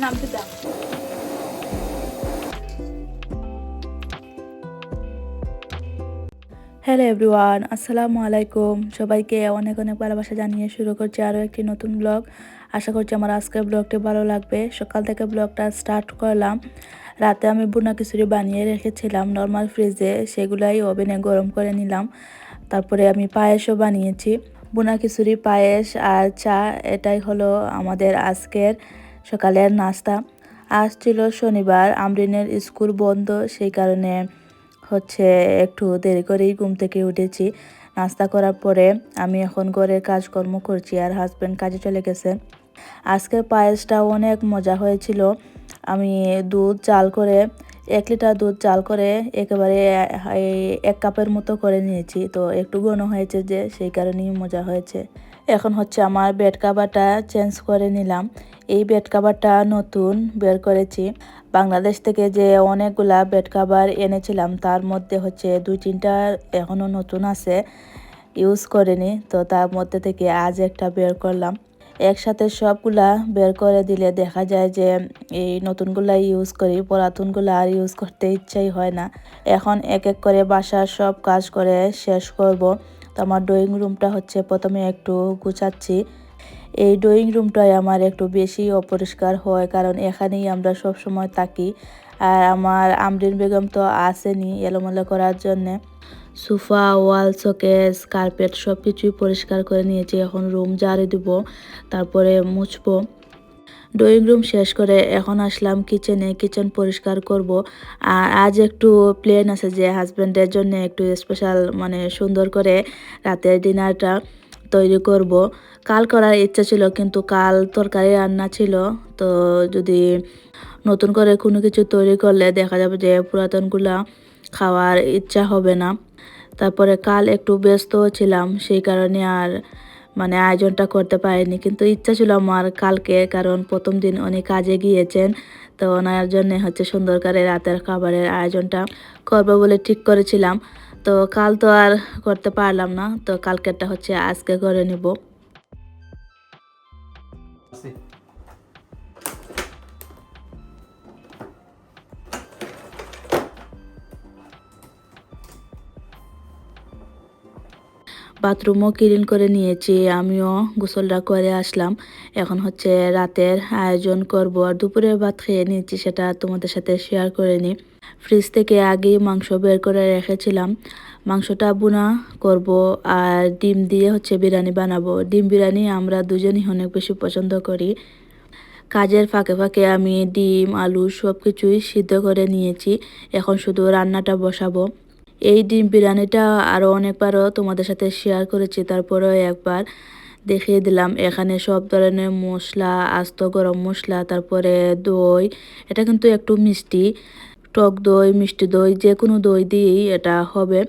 Hello everyone আসসালামু আলাইকুম। সবাইকে অনেক অনেক ভালোবাসা জানিয়ে শুরু করছি আরও একটি নতুন ব্লগ আশা করছি আমার আজকের ব্লগটি ভালো লাগবে। সকাল থেকে ব্লগটা স্টার্ট করলাম। রাতে আমি বুনা খিচুড়ি বানিয়ে রেখেছিলাম নর্মাল ফ্রিজে সেগুলাই ওভেনে গরম করে নিলাম। তারপরে আমি পায়েসও বানিয়েছি। বুনা খিচুড়ি, পায়েস আর চা, এটাই হলো আমাদের আজকের সকালের নাস্তা। আজ ছিল শনিবার, আমরিনের স্কুল বন্ধ, সেই কারণে হচ্ছে একটু দেরি করেই ঘুম থেকে উঠেছি। নাস্তা করার পরে আমি এখন ঘরের কাজকর্ম করছি আর হাজব্যান্ড কাজে চলে গেছে। আজকের পায়েসটা অনেক মজা হয়েছিল। আমি দুধ, চাল করে এক লিটার দুধ চাল করে একেবারে এক কাপের মতো করে নিয়েছি। তো একটু ঘন হয়েছে যে সেই কারণেই মজা হয়েছে। এখন হচ্ছে আমার বেড কাভারটা চেঞ্জ করে নিলাম। এই বেড কাভারটা নতুন বের করেছি। বাংলাদেশ থেকে যে অনেকগুলা বেড কাভার এনেছিলাম, তার মধ্যে হচ্ছে দুই তিনটা এখনও নতুন আছে। ইউজ করিনি, তো তার মধ্যে থেকে আজ একটা বের করলাম। একসাথে সবগুলা বের করে দিলে দেখা যায় যে এই নতুনগুলা ইউজ করি, পুরাতনগুলা আর ইউজ করতে ইচ্ছাই হয় না। এখন এক এক করে বাসার সব কাজ করে শেষ করব। তো আমার ড্রয়িং রুমটা হচ্ছে প্রথমে একটু গুছাচ্ছি। এই ড্রয়িং রুমটাই আমার একটু বেশি অপরিষ্কার হয়, কারণ এখানেই আমরা সব সময় থাকি। আর আমার আমরিন বেগম তো আসেনি এলোমেলো করার জন্যে। সোফা, ওয়াল, শোকেস, কার্পেট সব কিছুই পরিষ্কার করে নিয়েছি। এখন রুম ঝাড়ু দিব, তারপরে মুছবো। ড্রয়িং রুম শেষ করে এখন আসলাম কিচেনে, কিচেন পরিষ্কার করব। আর আজ একটু প্লেন আছে যে হাজব্যান্ডের জন্য একটু স্পেশাল মানে সুন্দর করে রাতের ডিনারটা তৈরি করব। কাল করার ইচ্ছা ছিল, কিন্তু কাল তরকারি রান্না ছিল। তো যদি নতুন করে কোনো কিছু তৈরি করলে দেখা যাবে যে পুরাতনগুলা খাওয়ার ইচ্ছা হবে না। তারপরে কাল একটু ব্যস্ত ছিলাম, সেই কারণে আর মানে আয়োজনটা করতে পারিনি। কিন্তু ইচ্ছা ছিল আমার কালকে, কারণ প্রথম দিন উনি কাজে গিয়েছেন, তো ওনার জন্য হচ্ছে সুন্দর করে রাতের খাবারের আয়োজনটা করব বলে ঠিক করেছিলাম। তো কাল তো আর করতে পারলাম না, তো কালকেরটা হচ্ছে আজকে করে নিব। বাথরুমও ক্লিন করে নিয়েছি, আমিও গোসলটা করে আসলাম। এখন হচ্ছে রাতের আয়োজন করব আর দুপুরের ভাত খেয়ে নিয়েছি সেটা তোমাদের সাথে শেয়ার করে নিই। ফ্রিজ থেকে আগেই মাংস বের করে রেখেছিলাম। মাংসটা বুনা করব আর ডিম দিয়ে হচ্ছে বিরিয়ানি বানাবো। ডিম বিরিয়ানি আমরা দুজনই অনেক বেশি পছন্দ করি। কাজের ফাঁকে ফাঁকে আমি ডিম, আলু সব কিছুই সিদ্ধ করে নিয়েছি। এখন শুধু রান্নাটা বসাবো। এই ডিম বিরিয়ানিটা আরও অনেকবারও তোমাদের সাথে শেয়ার করেছি, তারপরেও একবার দেখিয়ে দিলাম। এখানে সব ধরনের মশলা, আস্ত গরম মশলা, তারপরে দই, এটা কিন্তু একটু মিষ্টি। টক দই, মিষ্টি দই যে কোনো দই দিয়েই এটা হবে।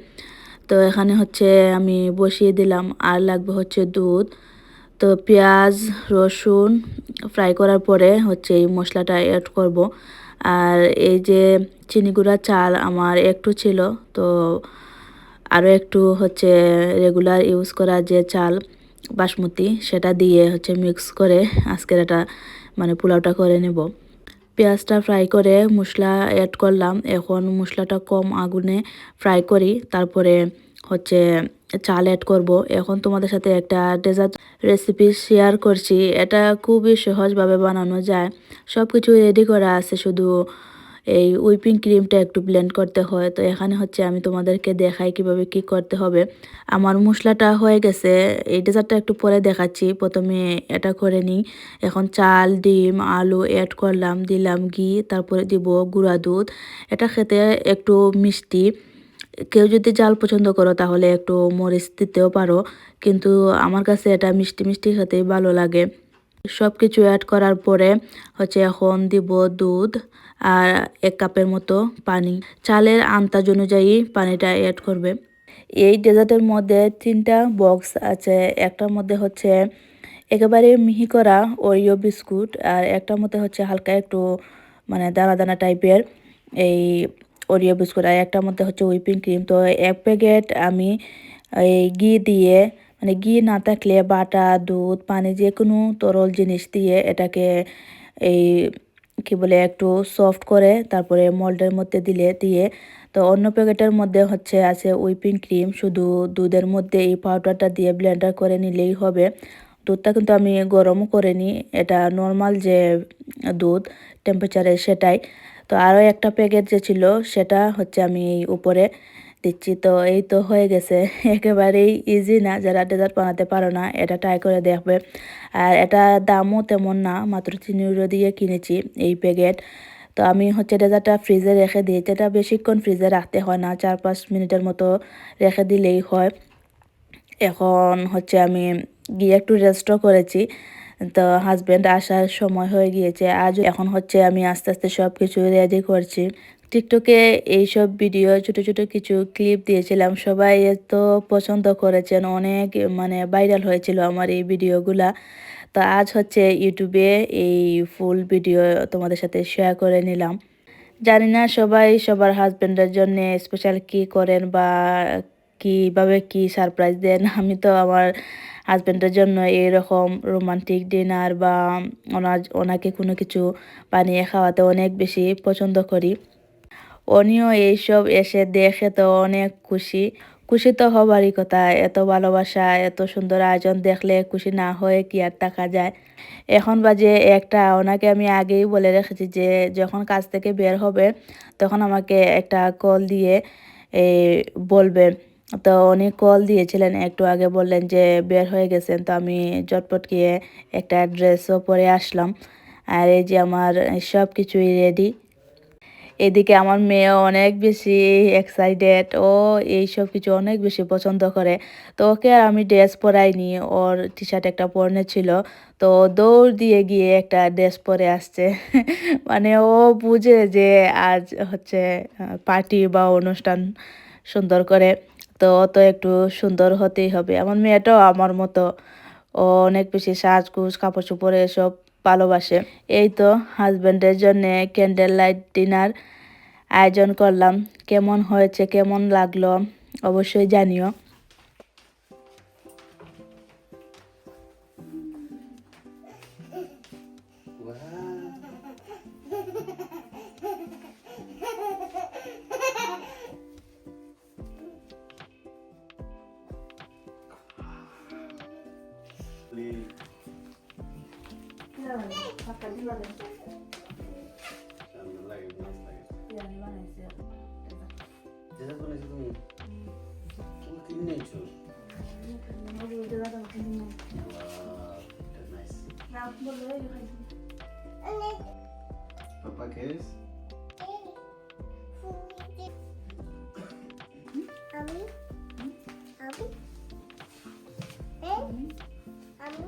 তো এখানে হচ্ছে আমি বসিয়ে দিলাম, আর লাগবে হচ্ছে দুধ। তো পেঁয়াজ, রসুন ফ্রাই করার পরে হচ্ছে এই মশলাটা অ্যাড করব। আর এই যে চিনি গুঁড়া চাল আমার একটু ছিল, তো আরও একটু হচ্ছে রেগুলার ইউজ করা যে চাল, বাসমতি, সেটা দিয়ে হচ্ছে মিক্স করে আজকের এটা মানে পোলাওটা করে নেব। পেঁয়াজটা ফ্রাই করে মশলা অ্যাড করলাম, এখন মশলাটা কম আগুনে ফ্রাই করি, তারপরে হচ্ছে চাল অ্যাড করব। এখন তোমাদের সাথে একটা ডেজার্ট রেসিপি শেয়ার করছি। এটা খুবই সহজভাবে বানানো যায়। সব কিছু রেডি করা আছে, শুধু এই উইপিং ক্রিমটা একটু ব্লেন্ড করতে হয়। তো এখানে হচ্ছে আমি তোমাদেরকে দেখাই কীভাবে কি করতে হবে। আমার মশলাটা হয়ে গেছে। এই ডেজার্টটা একটু পরে দেখাচ্ছি। প্রথমে এটা করে নিই। এখন চাল, ডিম, আলু অ্যাড করলাম, দিলাম ঘি, তারপরে দিব গুঁড়া দুধ। এটা খেতে একটু মিষ্টি। কেউ যদি জাল পছন্দ করো, তাহলে একটু মরিচ দিতেও পারো। কিন্তু আমার কাছে এটা মিষ্টি মিষ্টি খেতেই ভালো লাগে। সব কিছু অ্যাড করার পরে হচ্ছে এখন দিব দুধ আর এক কাপের মতো পানি। চালের আন্তাজ অনুযায়ী পানিটা অ্যাড করবে। এই ডেজার্টের মধ্যে তিনটা বক্স আছে। একটার মধ্যে হচ্ছে একেবারে মিহি করা ওরিও বিস্কুট আর একটার মধ্যে হচ্ছে হালকা একটু মানে দানা দানা টাইপের এই ওরিও বিস্কুট আর একটার মধ্যে হচ্ছে হুইপিং ক্রিম তো এক প্যাকেট আমি, এই ঘি দিয়ে মানে ঘি না থাকলে বাটা, দুধ, পানি যে কোনো তরল জিনিস দিয়ে এটাকে, এই কি বলে, একটু সফট করে, তারপরে মোল্ডের মধ্যে দিলে, দিয়ে, তো অন্য প্যাকেটের মধ্যে হচ্ছে আছে উইপিং ক্রিম শুধু দুধের মধ্যে এই পাউডারটা দিয়ে ব্লেন্ডার করে নিলেই হবে। দুধটা কিন্তু আমি গরমও করিনি, এটা নর্মাল যে দুধ টেম্পারেচারে সেটাই। তো আরও একটা প্যাকেট যে ছিল, সেটা হচ্ছে আমি এই উপরে দিচ্ছি। তো এই তো হয়ে গেছে। একেবারেই ইজি না, যারা ডেজার্ট বানাতে পারো না, এটা ট্রাই করে দেখবে। আর এটা দামও তেমন না, মাত্র তিন ইউরো দিয়ে কিনেছি এই প্যাকেট তো আমি হচ্ছে ডেজার্টটা ফ্রিজে রেখে দিয়েছি এটা বেশিক্ষণ ফ্রিজে রাখতে হয় না, চার পাঁচ মিনিটের মতো রেখে দিলেই হয়। এখন হচ্ছে আমি গিয়ে একটু রেস্টও করেছি। তো হাজব্যান্ড আসার সময় হয়ে গিয়েছে। আজ এখন হচ্ছে আমি আস্তে আস্তে সব কিছু রেডি করছি। টিকটকে এইসব ভিডিও ছোট ছোট কিছু ক্লিপ দিয়েছিলাম। সবাই এত পছন্দ করেছেন, অনেক মানে ভাইরাল হয়েছিল আমার এই ভিডিওগুলা তো আজ হচ্ছে ইউটিউবে এই ফুল ভিডিও তোমাদের সাথে শেয়ার করে নিলাম। জানি না সবাই সবার হাজব্যান্ডের জন্য স্পেশাল কি করেন বা কীভাবে কি সারপ্রাইজ দেন, আমি তো আমার হাজব্যান্ডের জন্য এরকম রোমান্টিক ডিনার বা ওনার ওনাকে কোনো কিছু বানিয়ে খাওয়াতে অনেক বেশি পছন্দ করি। উনিও এইসব এসে দেখে তো অনেক খুশি। খুশি তো হবারই কথা, এত ভালোবাসা, এত সুন্দর আয়োজন দেখলে খুশি না হয়ে কি আর টাকা যায়। এখন বাজে একটা, ওনাকে আমি আগেই বলে রেখেছি যে যখন কাজ থেকে বের হবে, তখন আমাকে একটা কল দিয়ে বলবে। তো উনি কল দিয়েছিলেন, একটু আগে বললেন যে বের হয়ে গেছেন, তো আমি চটপট গিয়ে একটা ড্রেসও পরে আসলাম। আর এই যে আমার সব কিছুই রেডি এদিকে আমার মেয়েও অনেক বেশি এক্সাইটেড ও এই সব কিছু অনেক বেশি পছন্দ করে। তো ওকে আর আমি ড্রেস পরাইনি, ওর টি শার্ট একটা পরনে ছিল। তো দৌড় দিয়ে গিয়ে একটা ড্রেস পরে আসছে। মানে ও বুঝে যে আজ হচ্ছে পার্টি বা অনুষ্ঠান সুন্দর করে। তো অত একটু সুন্দর হতেই হবে। আমার মেয়েটাও আমার মতো ও অনেক বেশি সাজগুজ কাপড় চোপড় এসব ভালোবাসে। এই তো হাজব্যান্ডের জন্য ক্যান্ডেল লাইট ডিনার আয়োজন করলাম। কেমন হয়েছে, কেমন লাগল অবশ্যই জানিও। যেটা বলেছি তুমি তুমি কিনে নিয়েছো নাইস পাপা কেস আমি আমি আমি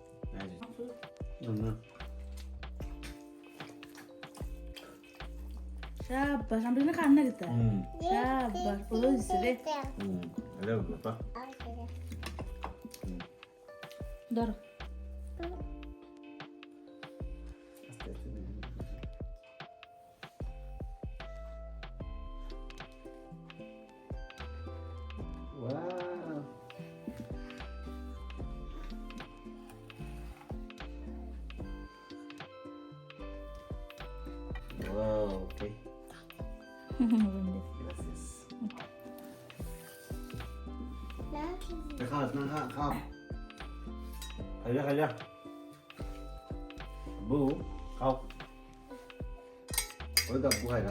ശാബാഷ് നമ്മളിന്ന് കണ്ണെടുത്ത ശാബാഷ് പോയിച്ചതേ ഇതാ 再看，再看，看。海椒，海椒。不，好。我要点补海椒。